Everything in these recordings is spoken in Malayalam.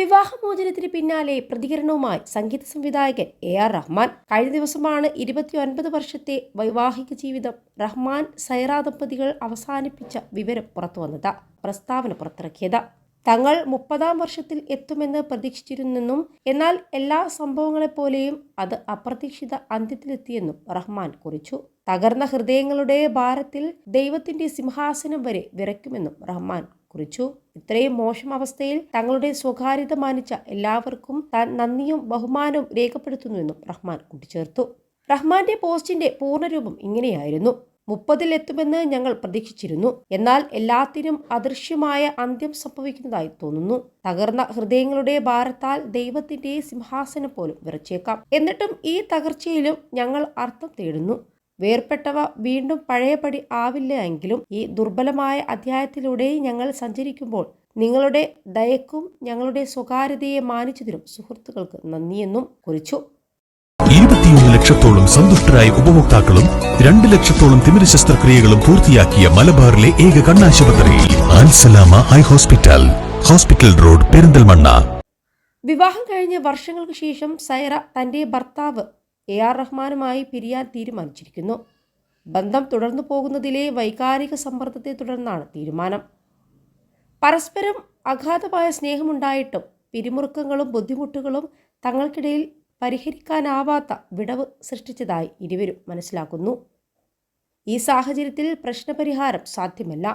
വിവാഹമോചനത്തിന് പിന്നാലെ പ്രതികരണവുമായി സംഗീത സംവിധായകൻ എ ആർ റഹ്മാൻ. കഴിഞ്ഞ ദിവസമാണ് ഇരുപത്തിയൊൻപത് വർഷത്തെ വൈവാഹിക ജീവിതം റഹ്മാൻ സൈറ ദമ്പതികൾ അവസാനിപ്പിച്ച വിവരം പുറത്തുവന്നത് പ്രസ്താവന പുറത്തിറക്കിയത്. തങ്ങൾ മുപ്പതാം വർഷത്തിൽ എത്തുമെന്ന് പ്രതീക്ഷിച്ചിരുന്നെന്നും എന്നാൽ എല്ലാ സംഭവങ്ങളെപ്പോലെയും അത് അപ്രതീക്ഷിത അന്ത്യത്തിലെത്തിയെന്നും റഹ്മാൻ കുറിച്ചു. തകർന്ന ഹൃദയങ്ങളുടെ ഭാരത്തിൽ ദൈവത്തിന്റെ സിംഹാസനം വരെ വിറയ്ക്കുമെന്നും റഹ്മാൻ കുറിച്ചു. ഇത്രയും മോശം അവസ്ഥയിൽ തങ്ങളുടെ സ്വകാര്യത മാനിച്ച എല്ലാവർക്കും താൻ നന്ദിയും ബഹുമാനവും രേഖപ്പെടുത്തുന്നുവെന്നും റഹ്മാൻ കൂട്ടിച്ചേർത്തു. റഹ്മാന്റെ പോസ്റ്റിന്റെ പൂർണരൂപം ഇങ്ങനെയായിരുന്നു. മുപ്പതിലെത്തുമെന്ന് ഞങ്ങൾ പ്രതീക്ഷിച്ചിരുന്നു. എന്നാൽ എല്ലാത്തിനും അദൃശ്യമായ അന്ത്യം സംഭവിക്കുന്നതായി തോന്നുന്നു. തകർന്ന ഹൃദയങ്ങളുടെ ഭാരത്താൽ ദൈവത്തിന്റെ സിംഹാസനം പോലും വിറച്ചേക്കാം. എന്നിട്ടും ഈ തകർച്ചയിലും ഞങ്ങൾ അർത്ഥം തേടുന്നു. വേർപെട്ടവ വീണ്ടും പഴയപടി ആവില്ല എങ്കിലും ഈ ദുർബലമായ അധ്യായത്തിലൂടെ ഞങ്ങൾ സഞ്ചരിക്കുമ്പോൾ നിങ്ങളുടെ ദയക്കും ഞങ്ങളുടെ സ്വകാര്യതയെ മാനിച്ചതിനും സുഹൃത്തുക്കൾക്ക് നന്ദിയെന്നും കുറിച്ചു. ഇരുപത്തിയൊന്ന് ലക്ഷത്തോളം സന്തുഷ്ടരായ ഉപഭോക്താക്കളും രണ്ട് ലക്ഷത്തോളം തിമിര ശസ്ത്രക്രിയകളും പൂർത്തിയാക്കിയ മലബാറിലെ ഏക കണ്ണാശുപത്രി Alsalama eye hospital hospital road Perinthalmanna. വിവാഹം കഴിഞ്ഞ് വർഷങ്ങൾക്ക് ശേഷം സൈറ തന്റെ ഭർത്താവ് എ ആർ റഹ്മാനുമായി പിരിയാൻ തീരുമാനിച്ചിരിക്കുന്നു. ബന്ധം തുടർന്നു പോകുന്നതിലെ വൈകാരിക സമ്മർദ്ദത്തെ തുടർന്നാണ് തീരുമാനം. പരസ്പരം അഗാധമായ സ്നേഹമുണ്ടായിട്ടും പിരിമുറുക്കങ്ങളും ബുദ്ധിമുട്ടുകളും തങ്ങൾക്കിടയിൽ പരിഹരിക്കാനാവാത്ത വിടവ് സൃഷ്ടിച്ചതായി ഇരുവരും മനസ്സിലാക്കുന്നു. ഈ സാഹചര്യത്തിൽ പ്രശ്നപരിഹാരം സാധ്യമല്ല.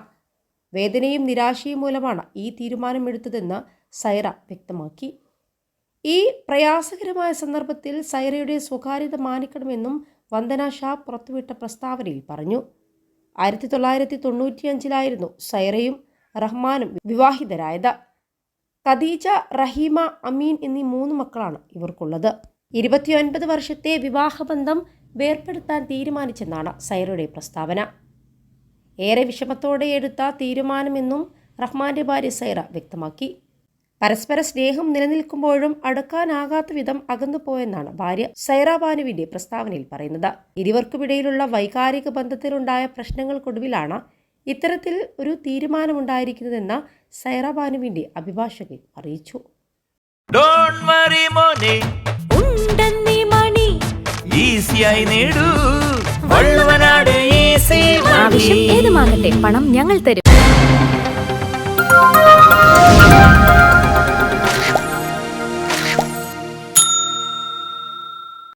വേദനയും നിരാശയും മൂലമാണ് ഈ തീരുമാനമെടുത്തതെന്ന് സൈറ വ്യക്തമാക്കി. ഈ പ്രയാസകരമായ സന്ദർഭത്തിൽ സൈറയുടെ സ്വകാര്യത മാനിക്കണമെന്നും വന്ദന ഷാ പുറത്തുവിട്ട പ്രസ്താവനയിൽ പറഞ്ഞു. ആയിരത്തി തൊള്ളായിരത്തി തൊണ്ണൂറ്റിയഞ്ചിലായിരുന്നു സൈറയും റഹ്മാനും വിവാഹിതരായത്. കദീജ റഹീമ അമീൻ എന്നീ മൂന്ന് മക്കളാണ് ഇവർക്കുള്ളത്. ഇരുപത്തിയൊൻപത് വർഷത്തെ വിവാഹബന്ധം വേർപ്പെടുത്താൻ തീരുമാനിച്ചെന്നാണ് സൈറയുടെ പ്രസ്താവന. ഏറെ വിഷമത്തോടെ എടുത്ത തീരുമാനമെന്നും റഹ്മാന്റെ ഭാര്യ സൈറ വ്യക്തമാക്കി. പരസ്പര സ്നേഹം നിലനിൽക്കുമ്പോഴും അടുക്കാനാകാത്ത വിധം അകന്നുപോയെന്നാണ് ഭാര്യ സൈറ ബാനുവിന്റെ പ്രസ്താവനയിൽ പറയുന്നത്. ഇരുവർക്കുമിടയിലുള്ള വൈകാരിക ബന്ധത്തിലുണ്ടായ പ്രശ്നങ്ങൾക്കൊടുവിലാണ് ഇത്തരത്തിൽ ഒരു തീരുമാനമുണ്ടായിരിക്കുന്നതെന്ന് സൈറ ബാനുവിന്റെ അഭിഭാഷകൻ അറിയിച്ചു. ഡോണ്ട് വറി മോനെ. ഉണ്ടെന്നീ മണി. ഈസിയായി നേടൂ. വള്ളുവനാട് ഈസി ആവശ്യം ഏതുമാകട്ടെ പണം ഞങ്ങൾ തരും.